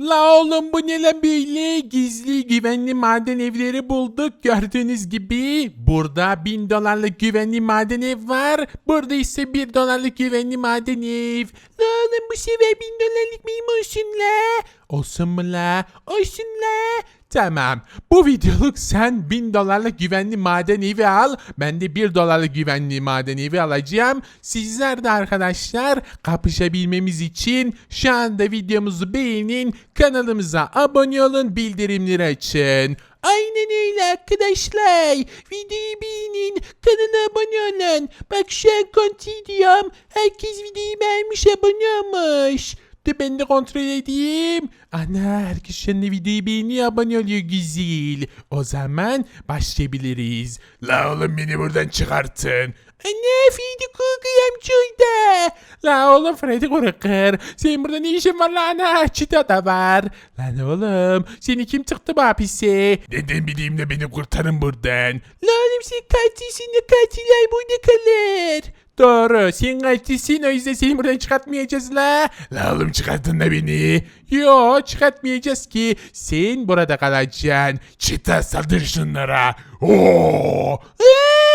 La oğlum bu ne lan böyle? Gizli güvenli maden evleri bulduk. Gördüğünüz gibi burada bin dolarlık güvenli maden ev var. Burada ise bir dolarlık güvenli maden ev. Oğlum bu sefer bin dolarlık mıyım olsun la? Olsun mu la? Olsun la. Tamam. Bu videoluk sen 1000 dolarlık güvenli maden evi al. Ben de 1 dolarlık güvenli maden evi alacağım. Sizler de arkadaşlar kapışabilmemiz için şu anda videomuzu beğenin. Kanalımıza abone olun. Bildirimleri açın. Aynen öyle arkadaşlar. Videoyu beğenin. Kanala abone olun. Bak şu an kontrol. Herkes videoyu beğenmiş abone olmuş. Dur ben de kontrol edeyim. Ana herkes şimdi videoyu beğeniyor abone oluyor güzel. O zaman başlayabiliriz. La oğlum beni buradan çıkartın. Anne Freddy Krueger'ım şurada. La oğlum Freddy Krueger. Senin burada ne işin var lan ana? Çita da var. Lan oğlum seni kim tıktı bu hapise? Neden bileyim de beni kurtarın buradan. La oğlum sen katilsin de katiller burada kalır. Doğru. Sen katilsin o yüzden seni buradan çıkartmayacağız la. La oğlum çıkartın da beni. Yo çıkartmayacağız ki. Sen burada kalacaksın. Çita saldır şunlara. Oo. Eee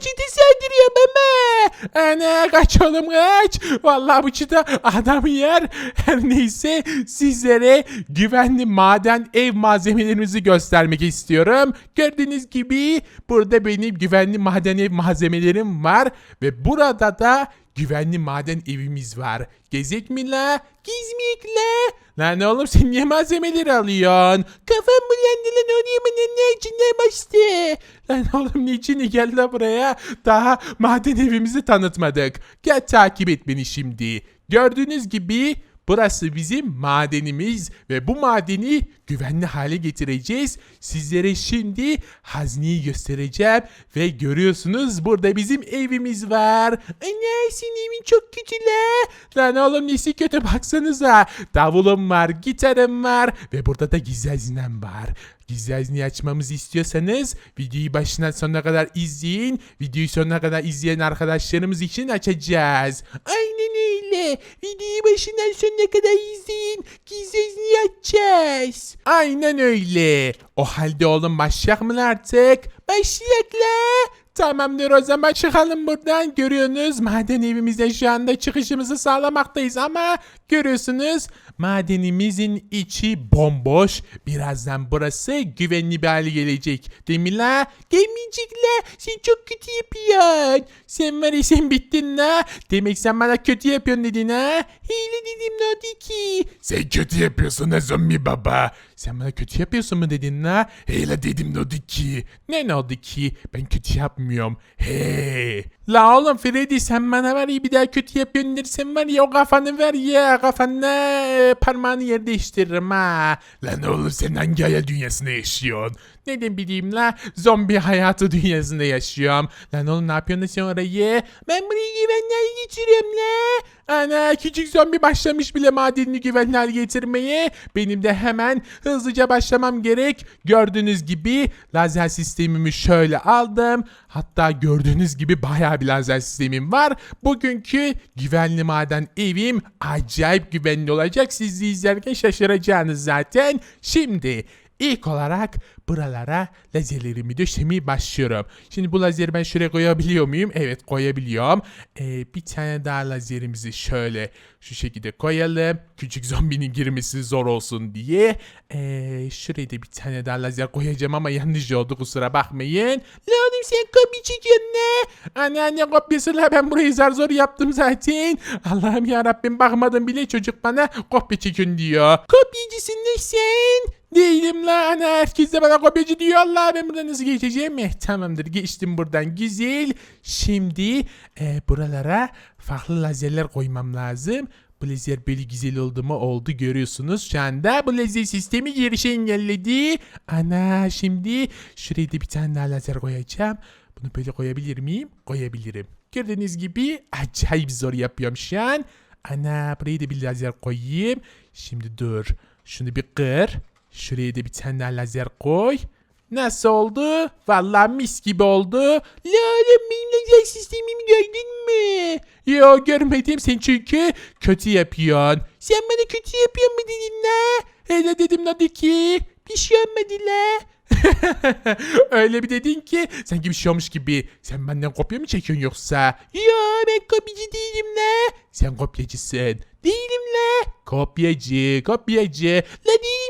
çita saldırıyor mama. Ana kaç oğlum kaç. Vallahi bu çita adamı yer. Her neyse sizlere güvenli maden ev malzemelerimizi göstermek istiyorum. Gördüğünüz gibi burada benim güvenli maden ev malzemelerim var. Ve burada da güvenli maden evimiz var. Gezek mi la? Gezmeyek la. Lan oğlum sen niye malzemeleri alıyorsun? Kafam bulandı lan oraya mı ne içine bastı. Lan oğlum niçin gel la buraya? Daha maden evimizi tanıtmadık. Gel takip et beni şimdi. Gördüğünüz gibi Burası bizim madenimiz ve bu madeni güvenli hale getireceğiz. Sizlere şimdi hazneyi göstereceğim ve görüyorsunuz burada bizim evimiz var. Anne senin çok kötü la. Lan oğlum nesi kötü baksanıza. Davulum var, gitarım var ve burada da gizli hazinem var. Gizli hazineyi açmamızı istiyorsanız videoyu başından sonuna kadar izleyin. Videoyu sonuna kadar izleyen arkadaşlarımız için açacağız. Aynen öyle. Videoyu başından sonuna kadar izleyin. Gizli hazineyi açacağız. Aynen öyle. O halde oğlum başlayalım mı artık? Başlayalım la. Tamamdır o zaman çıkalım buradan. Görüyorsunuz maden evimizde şu anda çıkışımızı sağlamaktayız ama görüyorsunuz madenimizin içi bomboş. Birazdan burası güvenli bir hale gelecek. Değil mi la? Gelmeyecek la. Sen çok kötü yapıyorsun. Sen var ya sen bittin la. Demek sen bana kötü yapıyorsun dedin ha. Hile dedim ne oldu ki? Sen kötü yapıyorsun ha zombi baba. Sen bana kötü yapıyorsun mu dedin la? Hile dedim ne oldu ki? Ne ne oldu ki? Ben kötü yapmıyorum. He. La oğlum Freddy sen bana var ya bir daha kötü yapıyorsun dersen var ya o kafanı ver ya kafanla e, parmağını yer değiştiririm ha. Lan oğlum sen hangi hayal dünyasında yaşıyorsun? Neden bileyim la zombi hayatı dünyasında yaşıyorum. Lan oğlum ne yapıyorsun da sen orayı? Ben burayı güvenli hale getiriyorum la. Ana küçük zombi başlamış bile madenini güvenli hale getirmeye. Benim de hemen hızlıca başlamam gerek. Gördüğünüz gibi lazer sistemimi şöyle aldım. Hatta gördüğünüz gibi bayağı bir lazer sistemim var. Bugünkü güvenli maden evim acayip güvenli olacak. Siz de izlerken şaşıracaksınız zaten. Şimdi İlk olarak buralara lazerlerimi döşemeye başlıyorum. Şimdi bu lazeri ben şuraya koyabiliyor muyum? Evet koyabiliyorum. Ee, bir tane daha lazerimizi şöyle şu şekilde koyalım. Küçük zombinin girmesi zor olsun diye. Ee, şuraya da bir tane daha lazer koyacağım ama yanlış oldu kusura bakmayın. La oğlum sen kopya çekiyorsun ne? Anneanne kopyası la ben burayı zar zor yaptım zaten. Allah'ım ya Rabbim bakmadım bile çocuk bana kopya çekin diyor. Kopyacısın sen? Değilim lan herkes de bana kopyacı diyor Allah ben buradan nasıl geçeceğim mi? Tamamdır geçtim buradan güzel. Şimdi e, buralara farklı lazerler koymam lazım. Bu lazer böyle güzel oldu mu oldu görüyorsunuz şu anda. Bu lazer sistemi girişi engelledi. Ana şimdi şuraya da bir tane daha lazer koyacağım. Bunu böyle koyabilir miyim? Koyabilirim. Gördüğünüz gibi acayip zor yapıyorum şu an. Ana buraya da bir lazer koyayım. Şimdi dur. Şunu bir kır. Şuraya da bir tane daha lazer koy. Nasıl oldu? Vallahi mis gibi oldu. La oğlum benim lazer sistemimi gördün mü? Yo görmedim sen çünkü kötü yapıyorsun. Sen bana kötü yapıyor mu dedin la? Hele dedim la de ki. Bir şey olmadı la. Öyle bir dedin ki sanki bir şey olmuş gibi. Sen benden kopya mı çekiyorsun yoksa? Yo ben kopyacı değilim la. Sen kopyacısın. Değilim la. Kopyacı, kopyacı. La değilim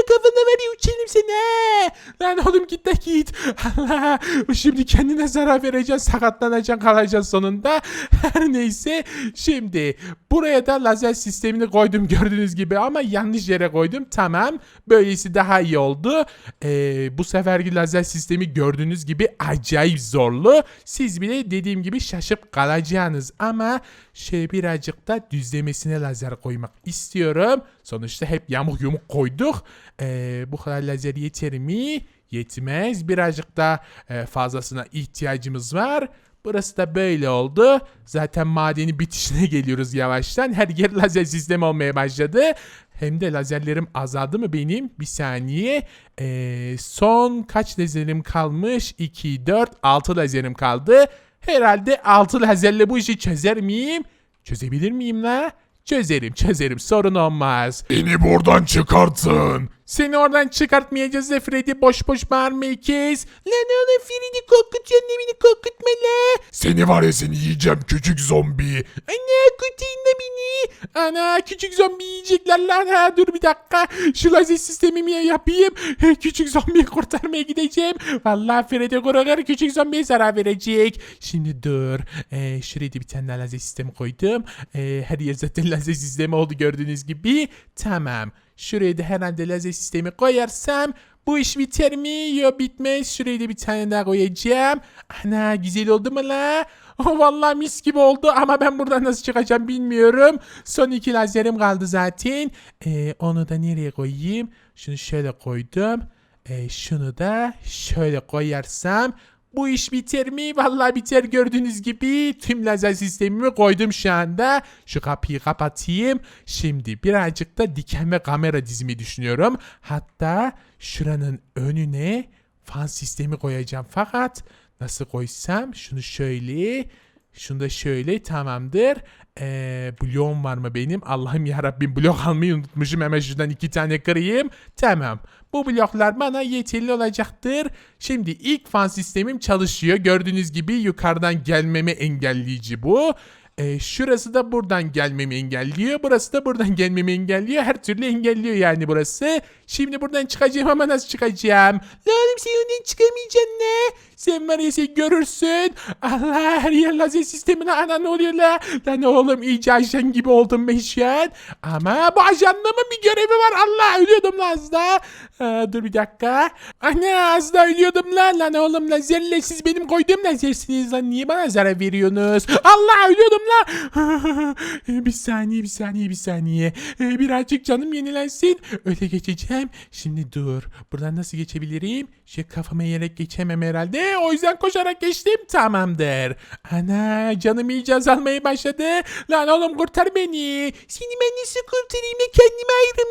la kafana var ya seni. ha. Lan oğlum git de git. Allah. Şimdi kendine zarar vereceksin, sakatlanacaksın, kalacaksın sonunda. Her neyse. Şimdi buraya da lazer sistemini koydum gördüğünüz gibi ama yanlış yere koydum. Tamam. Böylesi daha iyi oldu. Ee, bu seferki lazer sistemi gördüğünüz gibi acayip zorlu. Siz bile dediğim gibi şaşıp kalacaksınız ama şöyle birazcık da düzlemesine lazer koymak istiyorum. Sonuçta hep yamuk yumuk koyduk. Ee, bu kadar lazer yeter mi? Yetmez. Birazcık da e, fazlasına ihtiyacımız var. Burası da böyle oldu. Zaten madeni bitişine geliyoruz yavaştan. Her yer lazer sistemi olmaya başladı. Hem de lazerlerim azaldı mı benim? Bir saniye. Ee, son kaç lazerim kalmış? 2, 4, 6 lazerim kaldı. Herhalde 6 lazerle bu işi çözer miyim? Çözebilir miyim la? Çözerim çözerim sorun olmaz. Beni buradan çıkartın. Seni oradan çıkartmayacağız da Freddy boş boş bağırmayı kes. Lan oğlum Freddy korkutuyorsun beni korkutma la. Seni var ya seni yiyeceğim küçük zombi. Ana kurtarın da beni. Ana küçük zombi yiyecekler lan. Ha, dur bir dakika. Şu lazer sistemimi yapayım. Küçük zombiyi kurtarmaya gideceğim. Vallahi Freddy korkar küçük zombiye zarar verecek. Şimdi dur. Ee, şuraya da bir tane lazer sistemi koydum. Ee, her yer zaten lazer sistemi oldu gördüğünüz gibi. Tamam. Şuraya da herhalde lazer sistemi koyarsam bu iş biter mi? Yok bitmez. Şuraya da bir tane daha koyacağım. Ana güzel oldu mu la? Oh, vallahi mis gibi oldu ama ben buradan nasıl çıkacağım bilmiyorum. Son iki lazerim kaldı zaten. Ee, onu da nereye koyayım? Şunu şöyle koydum. Ee, şunu da şöyle koyarsam bu iş biter mi? Vallahi biter gördüğünüz gibi tüm lazer sistemimi koydum şu anda. Şu kapıyı kapatayım. Şimdi birazcık da diken ve kamera dizimi düşünüyorum. Hatta şuranın önüne fan sistemi koyacağım. Fakat nasıl koysam şunu şöyle şunu da şöyle tamamdır. Ee, bloğum var mı benim? Allah'ım yarabbim blok almayı unutmuşum. Hemen şuradan iki tane kırayım. Tamam. Bu bloklar bana yeterli olacaktır. Şimdi ilk fan sistemim çalışıyor. Gördüğünüz gibi yukarıdan gelmemi engelleyici bu. Ee, şurası da buradan gelmemi engelliyor. Burası da buradan gelmemi engelliyor. Her türlü engelliyor yani burası. Şimdi buradan çıkacağım ama nasıl çıkacağım? La oğlum sen ondan çıkamayacaksın ne? Sen var ya sen görürsün. Allah her yer lazer sistemine ana ne oluyor la? Lan oğlum iyice ajan gibi oldum ben şu an. Ama bu ajanlığımın bir görevi var. Allah ölüyordum la az daha. Aa, dur bir dakika. Ana az daha ölüyordum la. Lan oğlum lazerle siz benim koyduğum lazersiniz lan. Niye bana zarar veriyorsunuz? Allah ölüyordum la. bir saniye bir saniye bir saniye. Ee, birazcık canım yenilensin. Öyle geçeceğim. Şimdi dur. Buradan nasıl geçebilirim? Şey kafama yiyerek geçemem herhalde. O yüzden koşarak geçtim. Tamamdır. Ana canım iyice azalmaya başladı. Lan oğlum kurtar beni. Seni ben nasıl kurtarayım kendime ayrım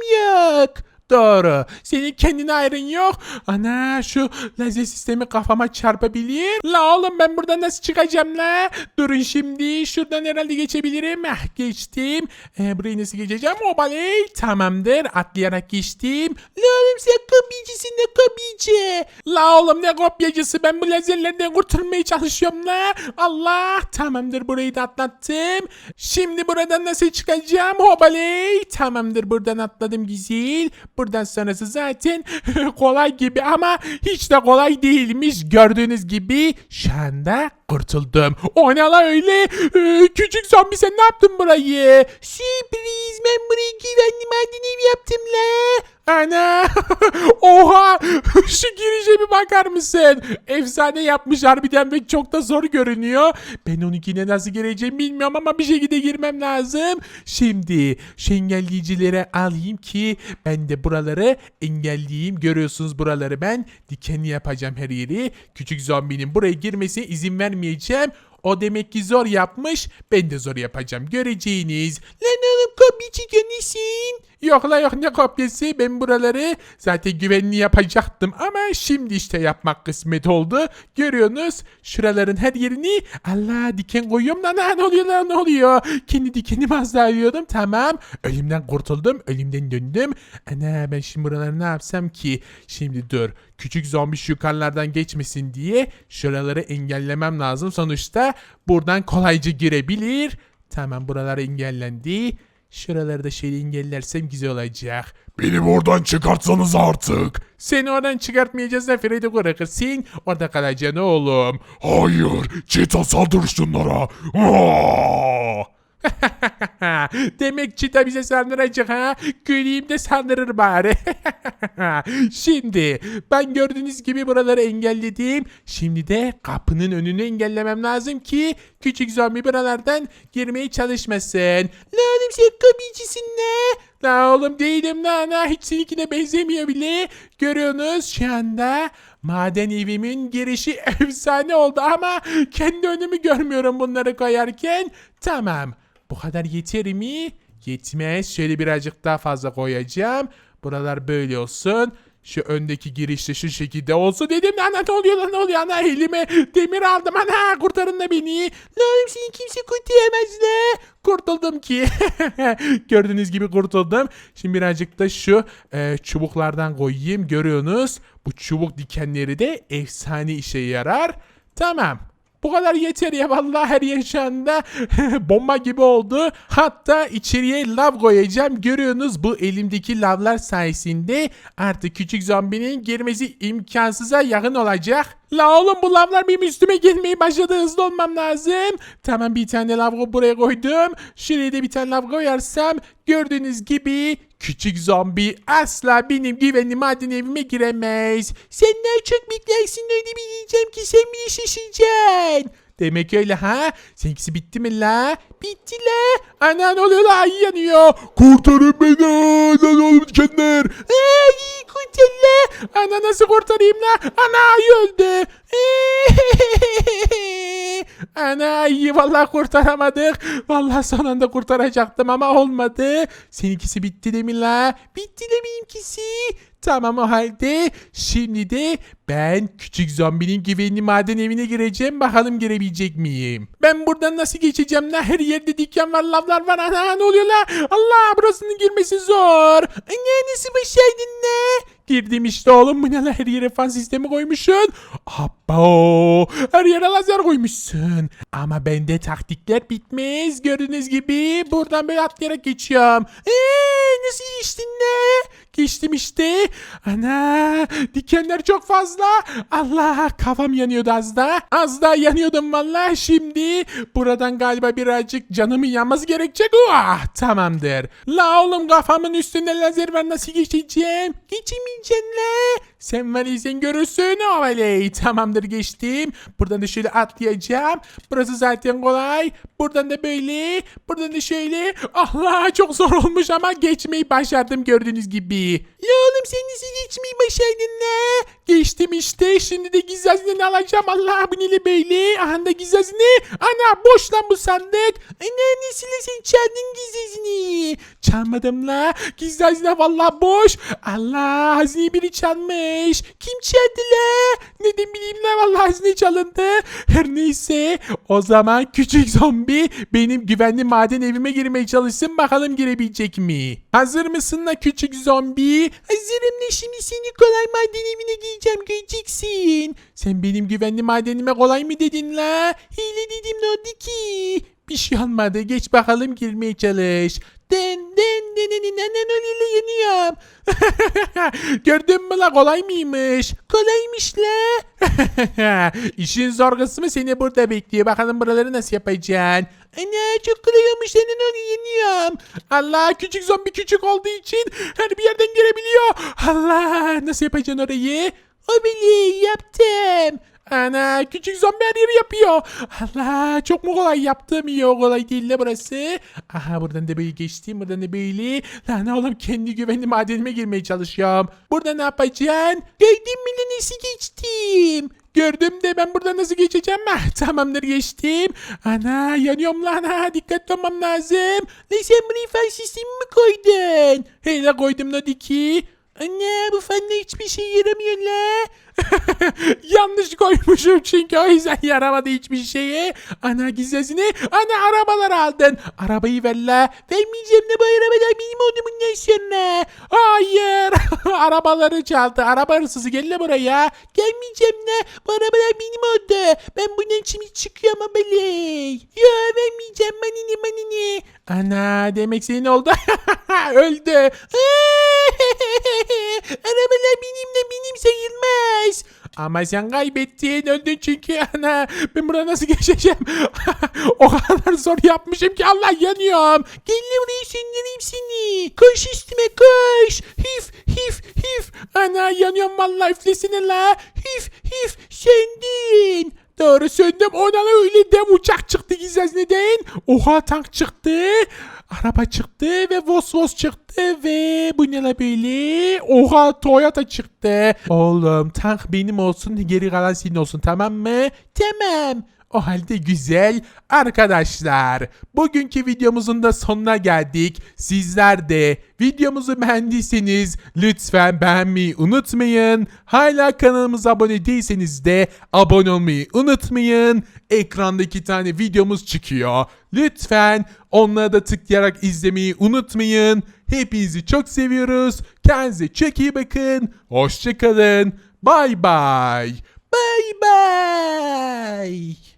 yok. Doğru. Senin kendine ayrın yok. Ana şu lazer sistemi kafama çarpabilir. La oğlum ben buradan nasıl çıkacağım la? Durun şimdi. Şuradan herhalde geçebilirim. Ah geçtim. Ee, burayı nasıl geçeceğim? Obaley. Tamamdır. Atlayarak geçtim. La oğlum sen kopyacısın ne kopyacı? La oğlum ne kopyacısı? Ben bu lazerlerden kurtulmaya çalışıyorum la. Allah. Tamamdır burayı da atlattım. Şimdi buradan nasıl çıkacağım? Hobaley. Tamamdır buradan atladım güzel. Buradan sonrası zaten kolay gibi ama hiç de kolay değilmiş. Gördüğünüz gibi şu anda kurtuldum. O ne la öyle? Ee, küçük zombi sen ne yaptın burayı? Sürpriz ben burayı güvenli maden yaptım la. Ana! Oha! Şu girişe bir bakar mısın? Efsane yapmış harbiden ve çok da zor görünüyor. Ben onunkine nasıl gireceğim bilmiyorum ama bir şekilde girmem lazım. Şimdi şu engelleyicilere alayım ki ben de buraları engelleyeyim. Görüyorsunuz buraları ben dikenli yapacağım her yeri. Küçük zombinin buraya girmesine izin vermeyeceğim. O demek ki zor yapmış. Ben de zor yapacağım. Göreceğiniz. Lan oğlum kopya çekiyorsun Yok la yok ne kopyası ben buraları zaten güvenli yapacaktım ama şimdi işte yapmak kısmet oldu. Görüyorsunuz şuraların her yerini Allah diken koyuyorum lan ne oluyor lan ne oluyor. Kendi dikenimi az tamam. Ölümden kurtuldum ölümden döndüm. Ana ben şimdi buraları ne yapsam ki? Şimdi dur küçük zombi yukarılardan geçmesin diye şuraları engellemem lazım. Sonuçta buradan kolayca girebilir. Tamam buralar engellendi. Şuraları da şöyle engellersem güzel olacak. Beni buradan çıkartsanız artık. Seni oradan çıkartmayacağız da Freddy bırakırsın. Orada kalacaksın oğlum. Hayır. Çeta saldır şunlara. Aa! Demek çita bize saldıracak ha. Güleyim de saldırır bari. Şimdi ben gördüğünüz gibi buraları engelledim. Şimdi de kapının önünü engellemem lazım ki küçük zombi buralardan girmeye çalışmasın. La oğlum sen kapıcısın ne? La oğlum değilim la la hiç seninkine benzemiyor bile. Görüyorsunuz şu anda maden evimin girişi efsane oldu ama kendi önümü görmüyorum bunları koyarken. Tamam. Bu kadar yeter mi? Yetmez. Şöyle birazcık daha fazla koyacağım. Buralar böyle olsun. Şu öndeki girişte şu şekilde olsun dedim. Ana ne oluyor lan ne oluyor ana elime demir aldım ana kurtarın da beni. Lan seni kimse kurtaramaz la. Kurtuldum ki. Gördüğünüz gibi kurtuldum. Şimdi birazcık da şu e, çubuklardan koyayım. Görüyorsunuz. Bu çubuk dikenleri de efsane işe yarar. Tamam. Bu kadar yeter ya vallahi her yer şu anda bomba gibi oldu. Hatta içeriye lav koyacağım. Görüyorsunuz bu elimdeki lavlar sayesinde artık küçük zombinin girmesi imkansıza yakın olacak. La oğlum bu lavlar benim üstüme gelmeye başladı. Hızlı olmam lazım. Tamam bir tane lav buraya koydum. Şuraya da bir tane lav koyarsam gördüğünüz gibi küçük zombi asla benim güvenli maden evime giremez. Sen ne çok beklersin öyle bir yiyeceğim ki sen bile şaşıracaksın. Demek öyle ha? Seninkisi bitti mi la? Bitti la. Ana ne oluyor la? Ay yanıyor. Kurtarın beni. Lan oğlum dikenler. Ay kurtar la. Ana nasıl kurtarayım la? Ana ay öldü. Ana ay vallahi kurtaramadık. Vallahi son anda kurtaracaktım ama olmadı. Seninkisi bitti mi la? Bitti de benimkisi. Tamam o halde şimdi de ben küçük zombinin güvenli maden evine gireceğim. Bakalım girebilecek miyim? Ben buradan nasıl geçeceğim la? Her yerde diken var, lavlar var. Ana ne oluyor la? Allah burasının girmesi zor. Anne nasıl başardın ne? Girdim işte oğlum. Bu ne la? Her yere fan sistemi koymuşsun. Abo. Her yere lazer koymuşsun. Ama bende taktikler bitmez. Gördüğünüz gibi buradan böyle atlayarak geçiyorum. Eee nasıl geçtin ne? Geçtim işte. Ana dikenler çok fazla. Allah kafam yanıyordu az da. Az daha yanıyordum valla. Şimdi buradan galiba birazcık canımın yanması gerekecek. Ah tamamdır. La oğlum kafamın üstünde lazer var nasıl geçeceğim? Geçemeyeceksin la. Sen sen görürsün oley. Tamamdır geçtim. Buradan da şöyle atlayacağım. Burası zaten kolay. Buradan da böyle. Buradan da şöyle. Allah çok zor olmuş ama geçmeyi başardım gördüğünüz gibi. Ya oğlum sen nasıl geçmeyi başardın ne? İşte. Şimdi de gizli alacağım. Allah bu neyle böyle. Aha da gizli hazine. Ana boş lan bu sandık. Ana nesiyle sen çaldın gizli? Çalmadım la. Gizli hazine vallahi boş. Allah hazineyi biri çalmış. Kim çaldı la? Neden bileyim la vallahi hazine çalındı. Her neyse o zaman küçük zombi benim güvenli maden evime girmeye çalışsın bakalım girebilecek mi? Hazır mısın la küçük zombi? Hazırım ne şimdi seni kolay maden evine gireceğim göreceksin. Sen benim güvenli madenime kolay mı dedin la? Hile dedim ne oldu ki? Bir şey olmadı geç bakalım girmeye çalış. Den den den den den den öyle yanıyorum. Gördün mü la kolay mıymış? Kolaymış la. İşin zor kısmı seni burada bekliyor. Bakalım buraları nasıl yapacaksın? Ana çok kolay olmuş senin onu yeniyorum. Allah küçük zombi küçük olduğu için her bir yerden girebiliyor. Allah nasıl yapacaksın orayı? O bile yaptım. Ana küçük zombi yapıyor. Allah çok mu kolay yaptım? Yok kolay değil de burası. Aha buradan da böyle geçtim. Buradan da böyle. Lan oğlum kendi güvenli madenime girmeye çalışıyorum. Burada ne yapacaksın? Gördün mü nasıl geçtim? Gördüm de ben burada nasıl geçeceğim mi? Tamamdır geçtim. Ana yanıyorum lan ha dikkatli olmam lazım. Ne sen buraya fan sistemi mi koydun? Hele koydum da diki. Anne bu fanla hiçbir şey yaramıyor la. Yanlış koymuşum çünkü o yüzden yaramadı hiçbir şeye. Ana gizlesini ana arabalar aldın. Arabayı ver la. Vermeyeceğim de bu arabalar benim oldu bundan sonra. Hayır. Arabaları çaldı. Araba hırsızı gel buraya. Gelmeyeceğim la. Bu arabalar benim oldu. Ben bundan şimdi çıkıyorum abaley. Ya vermeyeceğim manini manini. Ana demek senin oldu. Öldü. Arabalar benim de benim sayılmaz. Ama sen kaybettin öldün çünkü ana. Ben buradan nasıl geçeceğim? O kadar zor yapmışım ki Allah yanıyorum. Gel buraya söndüreyim seni. Koş üstüme koş. Hif hif hif. Ana yanıyorum vallahi üflesene la. Hif hif. Söndün Doğru söndüm ona öyle dev uçak çıktı gizez neden? Oha tank çıktı. Araba çıktı ve Vos Vos çıktı ve bu ne la böyle? Oha Toyota çıktı. Oğlum tank benim olsun geri kalan senin olsun tamam mı? Tamam. O halde güzel arkadaşlar. Bugünkü videomuzun da sonuna geldik. Sizler de videomuzu beğendiyseniz lütfen beğenmeyi unutmayın. Hala kanalımıza abone değilseniz de abone olmayı unutmayın. Ekranda iki tane videomuz çıkıyor. Lütfen onlara da tıklayarak izlemeyi unutmayın. Hepinizi çok seviyoruz. Kendinize çok iyi bakın. Hoşçakalın. Bay bay. Bay bay.